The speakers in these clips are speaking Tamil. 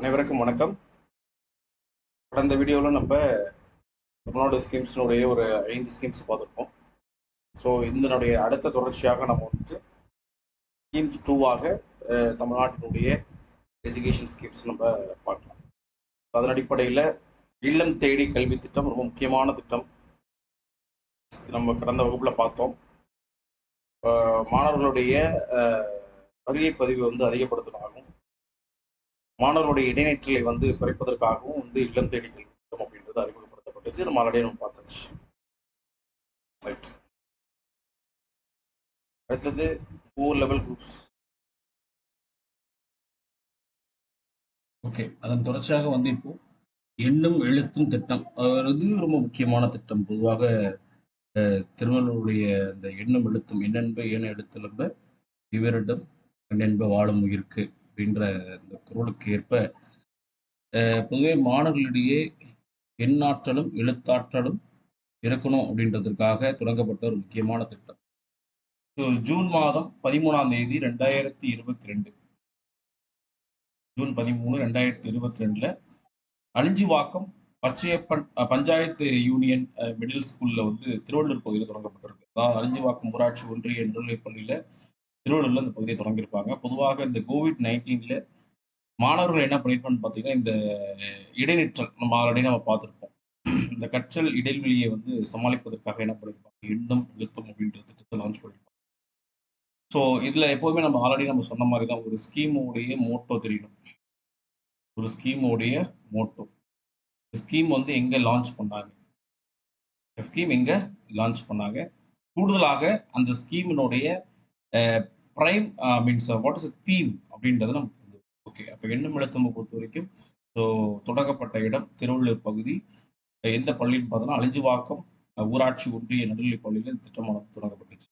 அனைவருக்கும் வணக்கம். கடந்த வீடியோவில் நம்ம தமிழ்நாடு ஸ்கீம்ஸினுடைய ஒரு ஐந்து ஸ்கீம்ஸ் பார்த்துருப்போம். ஸோ இதனுடைய அடுத்த தொடர்ச்சியாக நம்ம வந்துட்டு ஸ்கீம்ஸ் டூவாக தமிழ்நாட்டினுடைய எஜுகேஷன் ஸ்கீம்ஸ் நம்ம பார்க்கலாம். அதன் அடிப்படையில் இல்லம் தேடி கல்வி திட்டம் ரொம்ப முக்கியமான திட்டம். நம்ம கடந்த வகுப்பில் பார்த்தோம். மாணவர்களுடைய வருகை பதிவு வந்து அதிகப்படுத்துவதாகவும் மாணவர்களுடைய இடைநிற்றலை வந்து குறைப்பதற்காகவும் வந்து இல்லம் தேடி கல்வி திட்டம் அப்படின்றது அறிமுகப்படுத்தப்பட்டுச்சு. நம்ம ஆல்ரெடி நம்ம பார்த்தாச்சு. ரைட் அடுத்தது ஃபோர் லெவல் குரூப்ஸ் ஓகே அதன் தொடர்ச்சியாக வந்து இப்போ எண்ணும் எழுத்தும் திட்டம். அது ரொம்ப முக்கியமான திட்டம். பொதுவாக திருவள்ளுவருடைய அந்த எண்ணும் எழுத்தும் எண்ணென்ப ஏன எழுத்தெலும்ப இவரிடம் எண்ணென்ப வாழும் உயிர்க்கு அப்படின்ற இந்த குரலுக்கு ஏற்ப அஹ், பொதுவே மாணவர்களிடையே எண்ணாற்றலும் எழுத்தாற்றலும் இருக்கணும் அப்படின்றதுக்காக தொடங்கப்பட்ட ஒரு முக்கியமான திட்டம். ஸோ ஜூன் மாதம் பதிமூணாம் தேதி ரெண்டாயிரத்தி இருபத்தி ரெண்டு ஜூன் பதிமூணு ரெண்டாயிரத்தி இருபத்தி ரெண்டுல Azhinjivakkam Pachaiyappan panchayat union uh, middle ஸ்கூல்ல வந்து திருவள்ளூர் பகுதியில் தொடங்கப்பட்டிருக்கு. அதாவது அழிஞ்சிவாக்கம் ஊராட்சி ஒன்றிய நடுநிலைப் பள்ளியில திருவள்ளூர்ல இந்த பகுதியை தொடங்கியிருப்பாங்க. பொதுவாக இந்த கோவிட் நைன்டீன்ல மாணவர்கள் என்ன பண்ணியிருப்பான்னு பார்த்தீங்கன்னா இந்த இடைநிற்றல் நம்ம ஆல்ரெடி நம்ம பார்த்துருப்போம். இந்த கற்றல் இடைவெளியை வந்து சமாளிப்பதற்காக என்ன பண்ணியிருப்பாங்க? எண்ணும் எழுத்தம் அப்படின்ற திட்டத்தை லான்ச் பண்ணியிருப்பாங்க. ஸோ இதில் எப்போதுமே நம்ம ஆல்ரெடி நம்ம சொன்ன மாதிரி தான் ஒரு ஸ்கீமோடைய மோட்டோ தெரியணும் ஒரு ஸ்கீமோடைய மோட்டோ ஸ்கீம் வந்து எங்கே லான்ச் பண்ணாங்க? ஸ்கீம் எங்கே லான்ச் பண்ணாங்க? கூடுதலாக அந்த ஸ்கீமினுடைய prime means what is theme அப்படின்றது நம்ம ஓகே அப்போ எண்ணமிழத்தம்பை பொறுத்த வரைக்கும் ஸோ தொடங்கப்பட்ட இடம் திருவள்ளூர் பகுதி. எந்த பள்ளின்னு பார்த்தோன்னா அழிஞ்சுவாக்கம் ஊராட்சி ஒன்றிய நடுநிலைப் பள்ளியில் இந்த திட்டமானது தொடங்கப்பட்டுச்சு.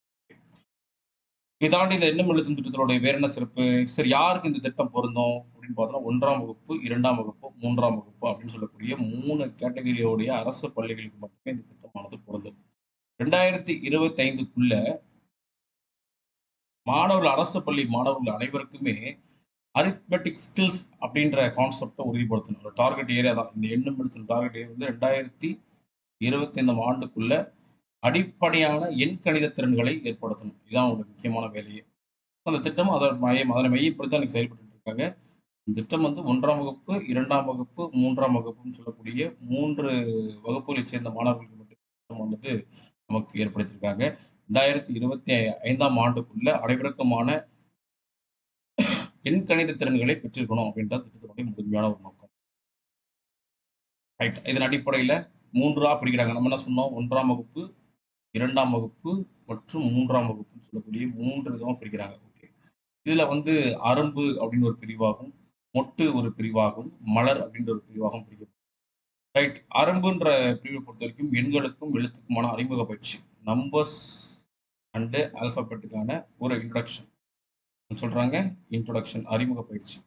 இதை தாண்டி இந்த எண்ணம் எழுத்தும் திட்டத்தினுடைய வேற என்ன சிறப்பு? சரி யாருக்கு இந்த திட்டம் பொருந்தும் அப்படின்னு பார்த்தோம்னா ஒன்றாம் வகுப்பு இரண்டாம் வகுப்பு மூன்றாம் வகுப்பு அப்படின்னு சொல்லக்கூடிய மூணு கேட்டகரியோடைய அரசு பள்ளிகளுக்கு மட்டுமே இந்த திட்டமானது பொருந்தும். ரெண்டாயிரத்தி இருபத்தி ஐந்துக்குள்ள மாணவர்கள் அரசு பள்ளி மாணவர்கள் அனைவருக்குமே அரித்மெட்டிக் ஸ்கில்ஸ் அப்படின்ற கான்செப்டை உறுதிப்படுத்தணும். ஒரு டார்கெட் ஏரியா தான். இந்த எண்ணும் எழுத்தும் டார்கெட் ஏரியா வந்து ரெண்டாயிரத்தி இருபத்தி ஐந்தாம் ஆண்டுக்குள்ள அடிப்படையான எண் கணித திறன்களை ஏற்படுத்தணும். இதுதான் ஒரு முக்கியமான வேலையே. அந்த திட்டம் அதன் மையம் அதனை மையப்படுத்தி தான் செயல்பட்டு இருக்காங்க. இந்த திட்டம் வந்து ஒன்றாம் வகுப்பு இரண்டாம் வகுப்பு மூன்றாம் வகுப்புன்னு சொல்லக்கூடிய மூன்று வகுப்புகளைச் சேர்ந்த மாணவர்களுக்கு மட்டும் திட்டம் வந்து நமக்கு ஏற்படுத்தியிருக்காங்க. ரெண்டாயிரத்தி இருபத்தி ஐந்தாம் ஆண்டுக்குள்ள அனைவருக்குமான எண் கணித திறன்களை பெற்றிருக்கணும் அப்படின்ற திட்டத்தினுடைய முழுமையான ஒரு நோக்கம். ரைட் இதன் அடிப்படையில் மூன்றா பிரிக்கிறாங்க. நம்ம என்ன சொன்னோம்? ஒன்றாம் வகுப்பு இரண்டாம் வகுப்பு மற்றும் மூன்றாம் வகுப்புன்னு சொல்லக்கூடிய மூன்று விதமாக பிரிக்கிறாங்க. ஓகே இதில் வந்து அரும்பு அப்படின்னு ஒரு பிரிவாகும் மொட்டு ஒரு பிரிவாகும் மலர் அப்படின்ற ஒரு பிரிவாகவும் பிரிக்கப்படும் ரைட் அரும்புன்ற பிரிவை பொறுத்த வரைக்கும் எண்களுக்கும் எழுத்துக்குமான அறிமுக பயிற்சி நம்பர்ஸ் அண்டு ஆல்பபெட்டுக்கான ஒரு இன்ட்ரடக்ஷன் சொல்கிறாங்க இன்ட்ரொடக்ஷன் அறிமுக பயிற்சி.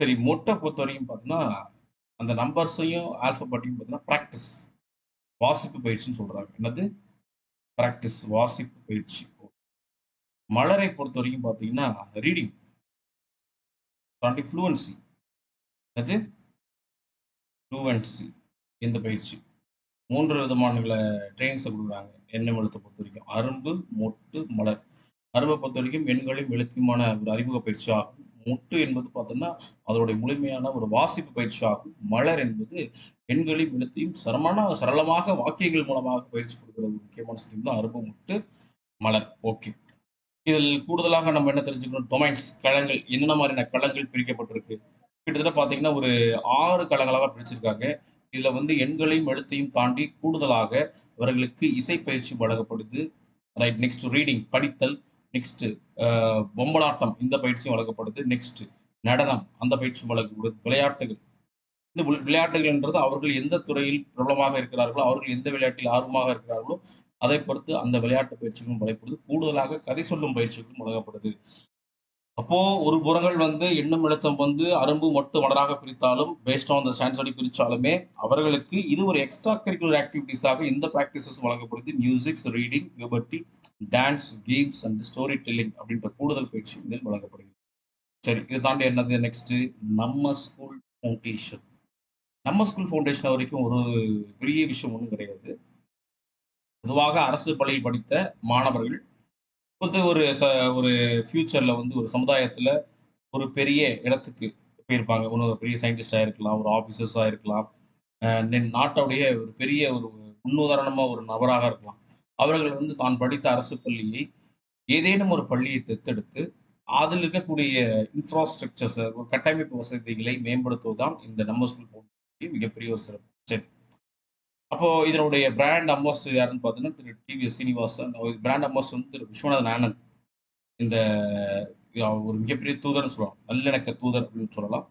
சரி மொட்டை பொறுத்த வரைக்கும் பார்த்தீங்கன்னா அந்த நம்பர்ஸையும் ஆல்பபெட்டையும் பார்த்தீங்கன்னா ப்ராக்டிஸ் வாசிப்பு பயிற்சின்னு சொல்கிறாங்க என்னது? ப்ராக்டிஸ் வாசிப்பு பயிற்சி. மலரை பொறுத்த வரைக்கும் பார்த்தீங்கன்னா ரீடிங் தாண்டி ஃப்ளூவன்சி அது ஃப்ளூவன்சி இந்த பயிற்சி. மூன்று விதமான ட்ரைனிங்ஸை கொடுக்குறாங்க. எண்ணெய் எழுத்தை பொறுத்த வரைக்கும் அரும்பு மொட்டு மலர். அரும்பை பொறுத்த வரைக்கும் எண்களையும் எழுத்துக்குமான ஒரு அறிமுக பயிற்சி ஆகும். மொட்டு என்பது பார்த்தோம்னா அதனுடைய முழுமையான ஒரு வாசிப்பு பயிற்சி ஆகும். மலர் என்பது எண்களையும் எழுத்தையும் சரமான சரளமாக வாக்கியங்கள் மூலமாக பயிற்சி கொடுக்கிற ஒரு முக்கியமான ஸ்கீம் தான் அரும்பு மொட்டு மலர். ஓகே. இதில் கூடுதலாக நம்ம என்ன தெரிஞ்சுக்கணும்? டொமைன்ஸ் களங்கள். என்னென்ன மாதிரியான களங்கள் பிரிக்கப்பட்டிருக்கு? கிட்டத்தட்ட பார்த்தீங்கன்னா ஒரு ஆறு களங்களாக பிரிச்சிருக்காங்க. இதில் வந்து எண்களையும் எழுத்தையும் தாண்டி கூடுதலாக அவர்களுக்கு இசை பயிற்சி வழங்கப்படுது. ரைட் நெக்ஸ்ட் ரீடிங் படித்தல் நெக்ஸ்ட் பொம்பலாட்டம் இந்த பயிற்சியும் வழங்கப்படுது. நெக்ஸ்ட் நடனம் அந்த பயிற்சியும் வழங்கப்படுது. விளையாட்டுகள். இந்த விளையாட்டுகள் விளையாட்டுகள்ன்றது அவர்கள் எந்த துறையில் பிரபலமாக இருக்கிறார்களோ அவர்கள் எந்த விளையாட்டில் ஆர்வமாக இருக்கிறார்களோ அதை பொறுத்து அந்த விளையாட்டு பயிற்சிகளும் வழங்கப்படுது. கூடுதலாக கதை சொல்லும் பயிற்சிகளும் வழங்கப்படுது. அப்போ ஒரு புறங்கள் வந்து எண்ணும் எழுத்தம் வந்து அரும்பு மட்டும் மலராக பிரித்தாலும் பேஸ்ட் ஆன் த ஸ்டாண்ட்ஸ் அடி பிரித்தாலுமே அவர்களுக்கு இது ஒரு எக்ஸ்ட்ரா கரிக்குலர் ஆக்டிவிட்டீஸாக இந்த ப்ராக்டிசஸ் வழங்கப்படுது. Musics reading liberty dance games and story telling அப்படின்ற கூடுதல் பயிற்சி இதில் வழங்கப்படுகிறது. சரி இதை தாண்டி என்னது நெக்ஸ்ட் நம்ம ஸ்கூல் ஃபவுண்டேஷன் நம்ம ஸ்கூல் ஃபவுண்டேஷன் வரைக்கும் ஒரு பெரிய விஷயம் ஒன்றும் கிடையாது. பொதுவாக அரசு பள்ளியில் படித்த மாணவர்கள் வந்து ஒரு ச ஒரு ஃப்யூச்சரில் வந்து ஒரு சமுதாயத்தில் ஒரு பெரிய இடத்துக்கு போயிருப்பாங்க. ஒன்று ஒரு பெரிய சயின்டிஸ்டாக இருக்கலாம் ஒரு ஆஃபீஸர்ஸாக இருக்கலாம். தென் நாட்டோடைய ஒரு பெரிய ஒரு முன்னுதாரணமாக ஒரு நபராக இருக்கலாம். அவர்கள் வந்து தான் படித்த அரசு பள்ளியை ஏதேனும் ஒரு பள்ளியை தத்தெடுத்து அதில் இருக்கக்கூடிய இன்ஃப்ராஸ்ட்ரக்சர்ஸை ஒரு கட்டமைப்பு வசதிகளை மேம்படுத்துவதுதான் இந்த நம்ம ஸ்கூல் போன்ற மிகப்பெரிய ஒரு சிறப்பு. சரி. அப்போ இதனுடைய பிராண்ட் அம்பாஸ்டர் யாருன்னு பார்த்தீங்கன்னா திரு டிவிஎஸ் சீனிவாசன். பிராண்ட் அம்பாஸ்டர் வந்து திரு விஸ்வநாதன் ஆனந்த். இந்த ஒரு மிகப்பெரிய தூதர்னு சொல்லலாம். நல்லிணக்க தூதர் அப்படின்னு சொல்லலாம்.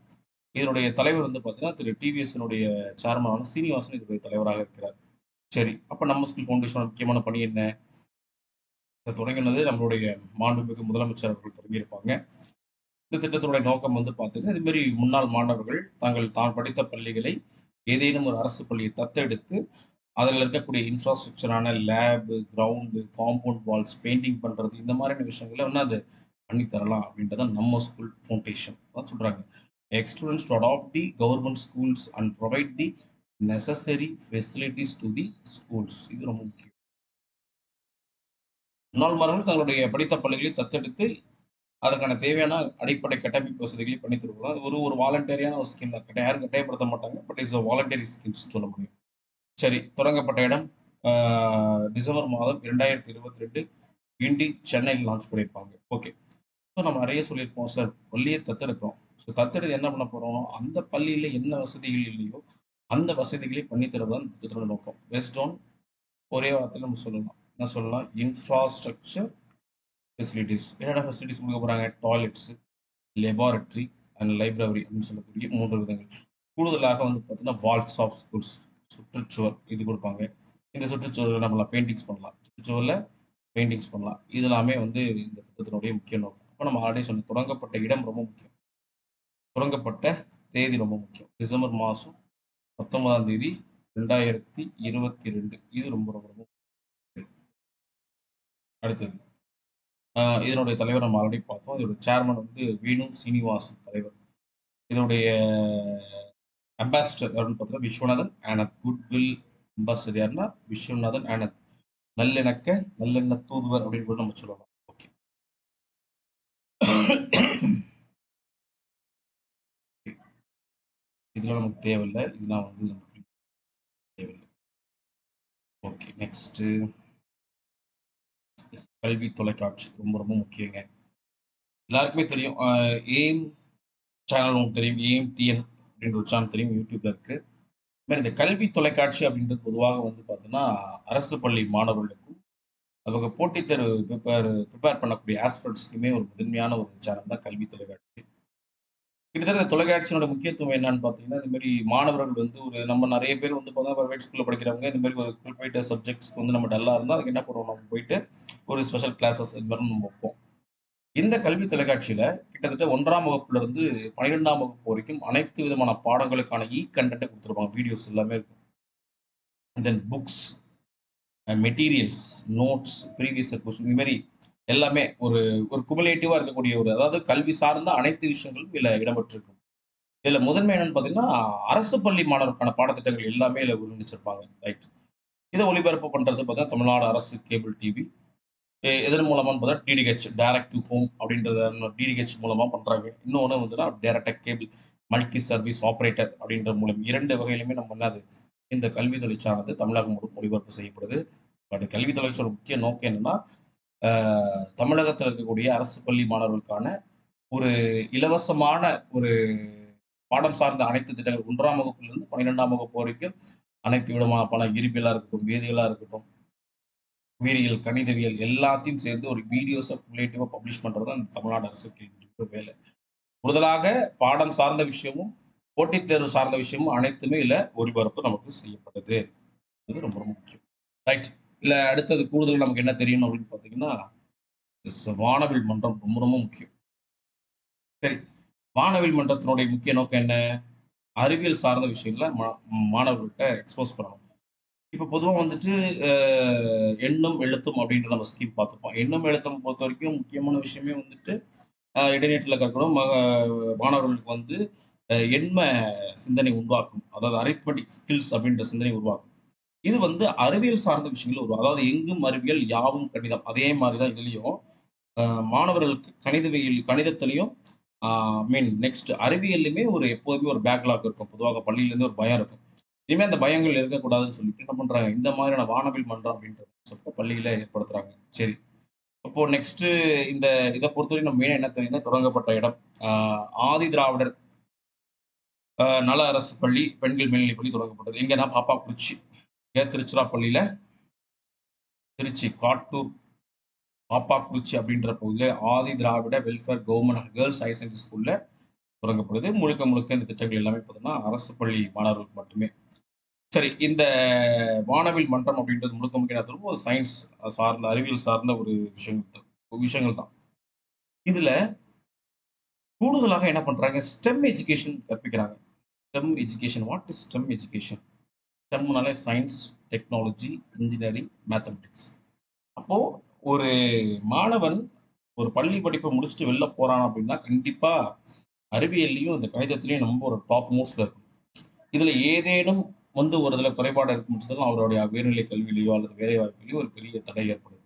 இதனுடைய தலைவர் வந்து பார்த்தீங்கன்னா திரு டிவிஎஸ்னுடைய சேர்மனான சீனிவாசன் இதனுடைய தலைவராக இருக்கிறார். சரி அப்போ நம்ம ஸ்கூல் ஃபவுண்டேஷனோட முக்கியமான பணி என்ன? தொடங்கினது நம்மளுடைய மாண்புமிகு முதலமைச்சர் அவர்கள் தொடங்கியிருப்பாங்க. இந்த திட்டத்தினுடைய நோக்கம் வந்து பார்த்தீங்கன்னா இது மாதிரி முன்னாள் மாணவர்கள் தாங்கள் தான் படித்த பள்ளிகளை ஏதேனும் ஒரு அரசு பள்ளியை தத்தெடுத்து அதில் இருக்கக்கூடிய இன்ஃப்ராஸ்ட்ரக்சரான lab ground compound walls painting பண்ணுறது இந்த மாதிரியான விஷயங்களை வந்து அது பண்ணி தரலாம் அப்படின்றத நம்ம ஸ்கூல் ஃபவுண்டேஷன் தான் சொல்கிறாங்க ex students to adopt the government schools and provide the necessary facilities to the schools இது ரொம்ப முக்கியம். முன்னாள் மாணவர்கள் தங்களுடைய படித்த பள்ளிகளை தத்தெடுத்து அதற்கான தேவையான அடிப்படை கட்டமைப்பு வசதிகளை பண்ணி தருவோம் அது ஒரு ஒரு வாலண்டரியான ஒரு ஸ்கீம் தான். யாரும் கட்டாயப்படுத்த மாட்டாங்க. பட் இட்ஸ் வாலண்டரி ஸ்கீம்ஸ் சொல்ல முடியும். சரி தொடங்கப்பட்ட இடம் டிசம்பர் மாதம் இரண்டாயிரத்தி இருபத்தி ரெண்டு கிண்டி சென்னையில் லான்ச் பண்ணியிருப்பாங்க. ஓகே ஸோ நம்ம நிறைய சொல்லியிருக்கோம் சார் பள்ளியை தத்தெடுக்கிறோம். ஸோ தத்தெடுத்து என்ன பண்ண போகிறோம் அந்த பள்ளியில் என்ன வசதிகள் இல்லையோ அந்த வசதிகளை பண்ணி தருவதான் திட்டத்தோட நோக்கம். பெஸ்ட் ஆன் ஒரே வார்த்தையில் நம்ம சொல்லலாம். என்ன சொல்லலாம்? இன்ஃப்ராஸ்ட்ரக்சர் ஃபெசிலிட்டிஸ் என்னென்ன ஃபெசிலிட்டிஸ் கொடுக்க போகிறாங்க டாய்லெட்ஸு லெபார்ட்ரி அண்ட் லைப்ரரி அப்படின்னு சொல்லக்கூடிய மூன்று விதங்கள். கூடுதலாக வந்து பார்த்தீங்கன்னா வால்ஸ் ஆஃப் ஸ்கூல்ஸ் சுற்றுச்சுவர் இது கொடுப்பாங்க. இந்த சுற்றுச்சுவரில் நம்மளாம் பெயிண்டிங்ஸ் பண்ணலாம். சுற்றுச்சுவரில் பெயிண்டிங்ஸ் பண்ணலாம். இது எல்லாமே வந்து இந்த திட்டத்தினுடைய முக்கிய நோக்கம். அப்போ நம்ம ஆல்ரெடி சொன்ன தொடங்கப்பட்ட இடம் ரொம்ப முக்கியம். தொடங்கப்பட்ட தேதி ரொம்ப முக்கியம். டிசம்பர் மாதம் பத்தொன்பதாம் தேதி ரெண்டாயிரத்தி இருபத்தி ரெண்டு. இது ரொம்ப ரொம்ப ரொம்ப அடுத்தது இதனுடைய தலைவர் நம்ம ஆல்ரெடி பார்த்தோம். இதோட சேர்மன் வந்து வேணு சீனிவாசன் தலைவர். இதனுடைய அம்பாசிடர் அப்படின்னு பார்த்தீங்கன்னா விஸ்வநாதன் ஆனந்த். குட்வில் அம்பாசிடர் யாருன்னா விஸ்வநாதன் ஆனந்த். நல்லிணக்க நல்லெண்ண தூதுவர் அப்படின்னு கூட நம்ம சொல்லலாம். ஓகே இதெல்லாம் நமக்கு தேவையில்லை. இதெல்லாம் வந்து நமக்கு தேவையில்லை. ஓகே நெக்ஸ்ட்டு கல்வி தொலைக்காட்சி ரொம்ப ரொம்ப முக்கியங்க. எல்லாருக்குமே தெரியும். எய்ம் சேனல் உங்களுக்கு தெரியும். ஏஎம் டிஎன் அப்படின்ற ஒரு சேனல் தெரியும். யூடியூப்ல இருக்கு. மாதிரி இந்த கல்வி தொலைக்காட்சி அப்படின்றது பொதுவாக வந்து பார்த்தீங்கன்னா அரசு பள்ளி மாணவர்களுக்கும் அவங்க போட்டித் தேர்வு ப்ரிப்பேர் ப்ரிப்பேர் பண்ணக்கூடிய ஆஸ்பிரண்ட்ஸ்க்குமே ஒரு முதன்மையான ஒரு சேனல் தான் கல்வி தொலைக்காட்சி. கிட்டத்தட்ட தொலைக்காட்சியோட முக்கியத்துவம் என்னன்னு பார்த்தீங்கன்னா இந்த மாதிரி மாணவர்கள் வந்து ஒரு நம்ம நிறைய பேர் வந்து பார்த்தீங்கன்னா ப்ரைவேட் ஸ்கூலில் படிக்கிறவங்க இந்த மாதிரி ஒரு குறிப்பிட்ட சப்ஜெக்ட்ஸ்க்கு வந்து நம்ம டல்லாக இருந்தால் அதுக்கு என்ன பண்ணுவோம்? நம்ம போயிட்டு ஒரு ஸ்பெஷல் கிளாஸஸ் இது மாதிரி நம்ம வைப்போம். இந்த கல்வி தொலைக்காட்சியில் கிட்டத்தட்ட ஒன்றாம் வகுப்புலேருந்து பன்னிரெண்டாம் வகுப்பு வரைக்கும் அனைத்து விதமான பாடங்களுக்கான இ கண்டென்ட்டை கொடுத்துருப்பாங்க. வீடியோஸ் எல்லாமே இருக்கும். Then books materials notes previous question இந்த மாதிரி எல்லாமே ஒரு ஒரு குமுலேட்டிவாக இருக்கக்கூடிய ஒரு அதாவது கல்வி சார்ந்த அனைத்து விஷயங்களும் இதில் இடம்பெற்றிருக்கும். இதில் முதன்மை என்னன்னு பார்த்தீங்கன்னா அரசு பள்ளி மாணவருக்கான பாடத்திட்டங்கள் எல்லாமே இதில் ஒருங்கிணைச்சிருப்பாங்க ரைட் இதை ஒளிபரப்பு பண்ணுறது பார்த்தீங்கன்னா தமிழ்நாடு அரசு கேபிள் டிவி இதன் மூலமாக பார்த்தா டிடிஹெச் டைரக்ட் டு ஹோம் அப்படின்றத டிடிஹெச் மூலமாக பண்ணுறாங்க இன்னொன்று வந்துன்னா டேரக்டாக கேபிள் மல்டி சர்வீஸ் ஆப்ரேட்டர் அப்படின்ற மூலம் இரண்டு வகையிலுமே நம்ம என்னது இந்த கல்வி தொழிற்சானது தமிழகம் ஒளிபரப்பு செய்யப்படுது. பட் கல்வி தொழிற்சாலை முக்கிய நோக்கம் என்னன்னா தமிழகத்தில் இருக்கக்கூடிய அரசு பள்ளி மாணவர்களுக்கான ஒரு இலவசமான ஒரு பாடம் சார்ந்த அனைத்து திட்டங்கள் ஒன்றாம் வகுப்பிலிருந்து பன்னிரெண்டாம் வகுப்பு வரைக்கும் அனைத்து விதமான பல இயற்பியலாக இருக்கட்டும் வேதியியலாக இருக்கட்டும் உயிரியல் கணிதவியல் எல்லாத்தையும் சேர்ந்து ஒரு வீடியோஸை ரிலேட்டிவாக பப்ளிஷ் பண்ணுறது அந்த தமிழ்நாடு அரசு கேள்வி வேலை. கூடுதலாக பாடம் சார்ந்த விஷயமும் போட்டித் தேர்வு சார்ந்த விஷயமும் அனைத்துமே இல்லை ஒளிபரப்பு நமக்கு செய்யப்பட்டது. இது ரொம்ப ரொம்ப முக்கியம். ரைட் இல்லை அடுத்தது கூடுதல் நமக்கு என்ன தெரியணும் அப்படின்னு பார்த்தீங்கன்னா வானவில் மன்றம் ரொம்ப ரொம்ப முக்கியம். சரி வானவில் மன்றத்தினுடைய முக்கிய நோக்கம் என்ன? அறிவியல் சார்ந்த விஷயங்கள மாணவர்கள்ட்ட எக்ஸ்போஸ் பண்ணணும். இப்போ பொதுவாக வந்துட்டு எண்ணும் எழுத்தும் அப்படின்ற நம்ம ஸ்கீம் பார்த்துப்போம். எண்ணும் எழுத்தும் பொறுத்த வரைக்கும் முக்கியமான விஷயமே வந்துட்டு இடைநீட்டில் கற்கணும். மாணவர்களுக்கு வந்து எண்ம சிந்தனை உருவாக்கும். அதாவது அரித்மெட்டிக் ஸ்கில்ஸ் அப்படின்ற சிந்தனை உருவாக்கும். இது வந்து அறிவியல் சார்ந்த விஷயங்கள் வரும் அதாவது எங்கும் அறிவியல், யாவும் கணிதம். அதே மாதிரி தான் இதுலயும். மாணவர்களுக்கு கணிதவியல் கணிதத்திலயும் மீன் நெக்ஸ்ட் அறிவியல்லையுமே ஒரு எப்போதுமே ஒரு பேக்லாக் இருக்கும். பொதுவாக பள்ளியிலேருந்து ஒரு பயம் இருக்கும். இனிமே அந்த பயங்கள் இருக்கக்கூடாதுன்னு சொல்லிட்டு என்ன பண்றாங்க, இந்த மாதிரியான வானவில் மன்றம் அப்படின்ற சொல்லிட்டு பள்ளியில ஏற்படுத்துறாங்க. சரி. அப்போ நெக்ஸ்ட்டு இந்த இதை பொறுத்தவரைக்கும் நம்ம மெயினாக என்ன தெரியும்னா, தொடங்கப்பட்ட இடம். ஆதி திராவிடர் நல அரசு பள்ளி, பெண்கள் மேல்நிலைப் பள்ளி தொடங்கப்பட்டது. எங்கன்னா பாப்பா குறிச்சி திருச்சிராப்பள்ளியில திருச்சி காட்டூர் பாப்பாக்குறிச்சி அப்படின்ற பகுதியில் Adi Dravida welfare government girls higher secondary ஸ்கூல்ல தொடங்கப்படுது. முழுக்க முழுக்க இந்த திட்டங்கள் எல்லாமே பார்த்தோம்னா அரசு பள்ளி மாணவர்களுக்கு மட்டுமே. சரி இந்த வானவில் மன்றம் அப்படின்றது முழுக்க முழுக்க என்ன ஒரு சயின்ஸ் சார்ந்த அறிவியல் சார்ந்த ஒரு விஷயங்கள் விஷயங்கள் தான். இதில் கூடுதலாக என்ன பண்றாங்க, STEM education கற்பிக்கிறாங்க. STEM education. What is STEM education? ஸ்டெம்னாலே science technology, engineering, mathematics அப்போது ஒரு மாணவன் ஒரு பள்ளி படிப்பை முடிச்சுட்டு வெளில போகிறான் அப்படின்னா, கண்டிப்பாக அறிவியல்லையும் இந்த கணிதத்திலயும் ரொம்ப ஒரு டாப் மோஸ்டில் இருக்கணும். இதில் ஏதேனும் வந்து ஒரு இதில் குறைபாடு இருக்குன்னு அவருடைய உயர்நிலை கல்வியிலையோ அல்லது வேலைவாய்ப்பிலயோ ஒரு பெரிய தடை ஏற்படும்.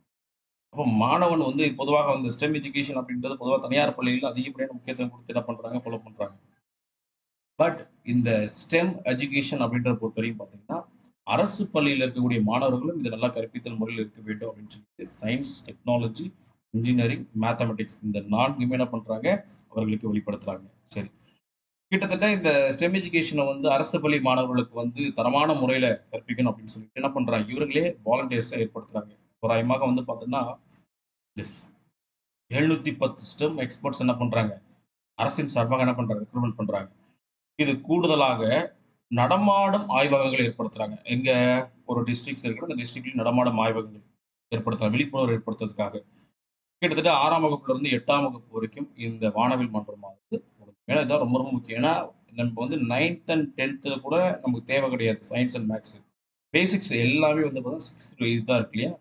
அப்போ மாணவன் வந்து பொதுவாக வந்து ஸ்டெம் எஜுகேஷன் அப்படின்றது பொதுவாக தனியார் பள்ளியில் அதிகப்படியான முக்கியத்துவம் கொடுத்து என்ன பண்ணுறாங்க ஃபாலோ பண்ணுறாங்க பட் இந்த ஸ்டெம் எஜுகேஷன் பொறுத்த வரையும் பார்த்தீங்கன்னா, அரசு பள்ளியில் இருக்கக்கூடிய மாணவர்களும் இதை நல்லா கற்பித்தல் முறையில் இருக்க வேண்டும் அப்படின்னு சொல்லிட்டு சயின்ஸ் டெக்னாலஜி, இன்ஜினியரிங், மேத்தமெட்டிக்ஸ் இந்த நான்குமே என்ன பண்ணுறாங்க அவர்களுக்கு வெளிப்படுத்துறாங்க. சரி. கிட்டத்தட்ட இந்த ஸ்டெம் எஜுகேஷனை வந்து அரசு பள்ளி மாணவர்களுக்கு வந்து தரமான முறையில் கற்பிக்கணும் அப்படின்னு சொல்லிட்டு என்ன பண்ணுறாங்க இவர்களே வாலண்டியர்ஸை ஏற்படுத்துகிறாங்க தோராயமாக வந்து பார்த்தீங்கன்னா, எஸ் 710 ஸ்டெம் எக்ஸ்பர்ட்ஸ் என்ன பண்ணுறாங்க அரசின் சார்பாக என்ன பண்ணுறாங்க ரெக்ரூட்மெண்ட் பண்ணுறாங்க இது கூடுதலாக நடமாடும் ஆய்வகங்கள் ஏற்படுத்துறாங்க. எங்க ஒரு டிஸ்ட்ரிக்ஸ் இருக்கிற அந்த டிஸ்ட்ரிக்ட்லையும் நடமாடும் ஆய்வகங்கள் ஏற்படுத்துறாங்க. விழிப்புணர்வு ஏற்படுத்துறதுக்காக. கிட்டத்தட்ட ஆறாம் வகுப்புல இருந்து 8ஆம் வகுப்பு வரைக்கும் இந்த வானவில் மன்றமானது ஏன்னா இதான் ரொம்ப ரொம்ப முக்கியம். ஏன்னா நம்ம வந்து நைன்த் அண்ட் 10த்ல கூட நமக்கு தேவை கிடையாது. சயின்ஸ் அண்ட் மேக்ஸு பேசிக்ஸ் எல்லாமே வந்து பார்த்தீங்கன்னா 6த் டூ 8த் தான் இருக்கு இல்லையா?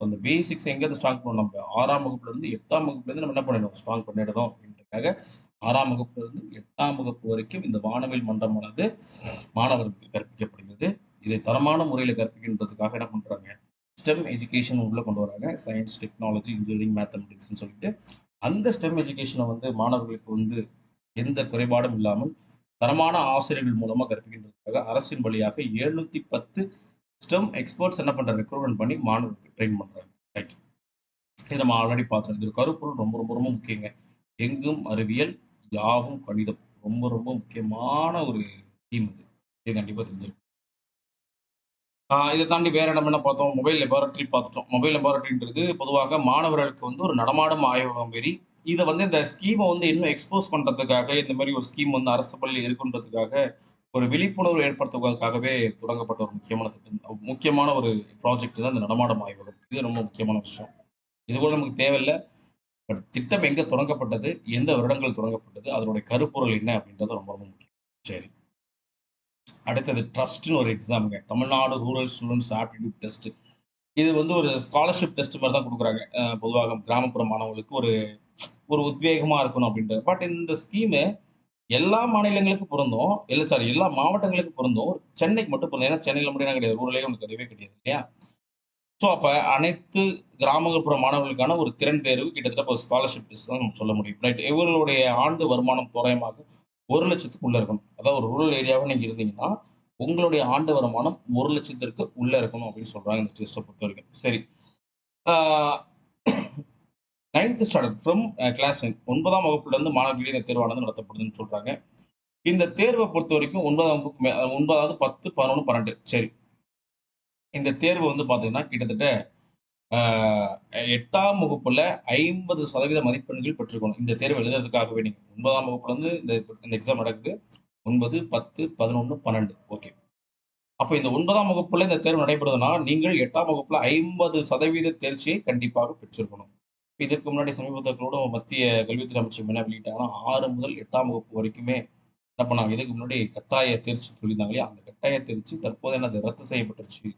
அந்த பேசிக்ஸ் எங்கேருந்து ஸ்ட்ராங் பண்ணணும் நம்ம ஆறாம் வகுப்புலேருந்து எட்டாம் வகுப்புலேருந்து நம்ம என்ன பண்ணிடணும், ஸ்ட்ராங் பண்ணிடணும் அப்படின்றதுக்காக 6ஆம் வகுப்புல இருந்து 8ஆம் வகுப்பு வரைக்கும் இந்த வானவில் மன்றமானது மாணவர்களுக்கு கற்பிக்கப்படுகிறது. இதை தரமான முறையில் கற்பிக்கின்றதுக்காக என்ன பண்றாங்க, ஸ்டெம் எஜுகேஷன் உள்ள கொண்டு வராங்க. சயின்ஸ் டெக்னாலஜி, இன்ஜினியரிங், மேத்தமெட்டிக்ஸ்னு சொல்லிட்டு அந்த ஸ்டெம் எஜுகேஷனை வந்து மாணவர்களுக்கு வந்து எந்த குறைபாடும் இல்லாமல் தரமான ஆசிரியர்கள் மூலமாக கற்பிக்கின்றதுக்காக அரசின் வழியாக 710 ஸ்டெம் எக்ஸ்பர்ட்ஸ் என்ன பண்ணுற ரெக்ரூட்மெண்ட் பண்ணி மாணவர்களுக்கு ட்ரெயின் பண்றாங்க. ரைட். இது நம்ம ஆல்ரெடி பார்த்துருக்கோம் இது கருப்பொருள் ரொம்ப ரொம்ப ரொம்ப முக்கியங்க. எங்கும் அறிவியல், யாவும் கணிதம். ரொம்ப ரொம்ப முக்கியமான ஒரு தீம் இது. இது கண்டிப்பா தெரிஞ்சிருக்கும். இதை தாண்டி வேற நம்ம என்ன பார்த்தோம், மொபைல் லெபார்டரி பார்த்துட்டோம். மொபைல் லெபார்டரின்றது பொதுவாக மாணவர்களுக்கு வந்து ஒரு நடமாடும் ஆய்வகம் மாரி. இதை வந்து இந்த ஸ்கீமை வந்து இன்னும் எக்ஸ்போஸ் பண்றதுக்காக, இந்த மாதிரி ஒரு ஸ்கீம் வந்து அரசு பள்ளியில் இருக்குன்றதுக்காக, ஒரு விழிப்புணர்வு ஏற்படுத்துவதற்காகவே தொடங்கப்பட்ட ஒரு முக்கியமான திட்டம். முக்கியமான ஒரு ப்ராஜெக்ட் தான் இந்த நடமாடும் ஆய்வகம். இது ரொம்ப முக்கியமான விஷயம். இது கூட நமக்கு தேவையில்ல. பட் திட்டம் எங்க தொடங்கப்பட்டது, எந்த வருடங்கள் தொடங்கப்பட்டது, அதனுடைய கருப்பொருள் என்ன அப்படின்றது ரொம்ப ரொம்ப முக்கியம். சரி. அடுத்தது ட்ரஸ்ட்னு ஒரு எக்ஸாமுங்க Tamil Nadu rural students aptitude test. இது வந்து ஒரு ஸ்காலர்ஷிப் டெஸ்ட் மாதிரி தான் குடுக்குறாங்க. பொதுவாக கிராமப்புற மாணவர்களுக்கு ஒரு ஒரு உத்வேகமா இருக்கணும் அப்படின்றது பட் இந்த ஸ்கீமு எல்லா மாநிலங்களுக்கும் பொருந்தும். இல்லை சாரி எல்லா மாவட்டங்களுக்கும் பொருந்தும். சென்னைக்கு மட்டும் பொருந்தும். ஏன்னா சென்னையில் மட்டும் என்ன கிடையாது, ரூரலே உங்களுக்கு கிடையவே கிடையாது இல்லையா? ஸோ அப்போ அனைத்து கிராமப்புற மாணவர்களுக்கான ஒரு திறன் தேர்வு கிட்டத்தட்ட ஒரு ஸ்காலர்ஷிப் தான் நம்ம சொல்ல முடியும். ரைட். இவர்களுடைய ஆண்டு வருமானம் தோராயமாக 1,00,000த்துக்குள்ள இருக்கணும். அதாவது ஒரு ரூரல் ஏரியாவை நீங்கள் இருந்தீங்கன்னா, உங்களுடைய ஆண்டு வருமானம் ஒரு லட்சத்திற்கு உள்ளே இருக்கணும் அப்படின்னு சொல்கிறாங்க இந்த டெஸ்ட்ட பொறுத்தவரைக்கும். சரி. Ninth standard from uh class 9ஆம் வகுப்புலருந்து மாணவர்களுக்கு இந்த தேர்வானது நடத்தப்படுதுன்னு சொல்கிறாங்க இந்த தேர்வை பொறுத்த வரைக்கும் ஒன்பதாம் வகுப்பு மே 9வது 10, 11, 12 சரி. இந்த தேர்வு வந்து பார்த்தீங்கன்னா, கிட்டத்தட்ட எட்டாம் வகுப்புல 50% மதிப்பெண்கள் பெற்றுக்கணும் இந்த தேர்வு எழுதுறதுக்காகவே நீங்க. 9ஆம் வகுப்புலருந்து இந்த இந்த எக்ஸாம் நடக்குது. 9, 10, 11, 12 ஓகே. அப்போ இந்த ஒன்பதாம் வகுப்புல இந்த தேர்வு நடைபெறுதுன்னா, நீங்கள் எட்டாம் வகுப்புல 50% தேர்ச்சியை கண்டிப்பாக பெற்றிருக்கணும். இதற்கு முன்னாடி சமீபத்தில் கூட மத்திய கல்வித்துறை அமைச்சர் என்ன வெளியிட்டாங்கன்னா, ஆறு முதல் எட்டாம் வகுப்பு வரைக்குமே என்ன பண்ணாங்க, இதுக்கு முன்னாடி கட்டாய தேர்ச்சி சொல்லியிருந்தாங்க இல்லையா? அந்த கட்டாய தேர்ச்சி தற்போது என்னது ரத்து செய்யப்பட்டுருச்சு.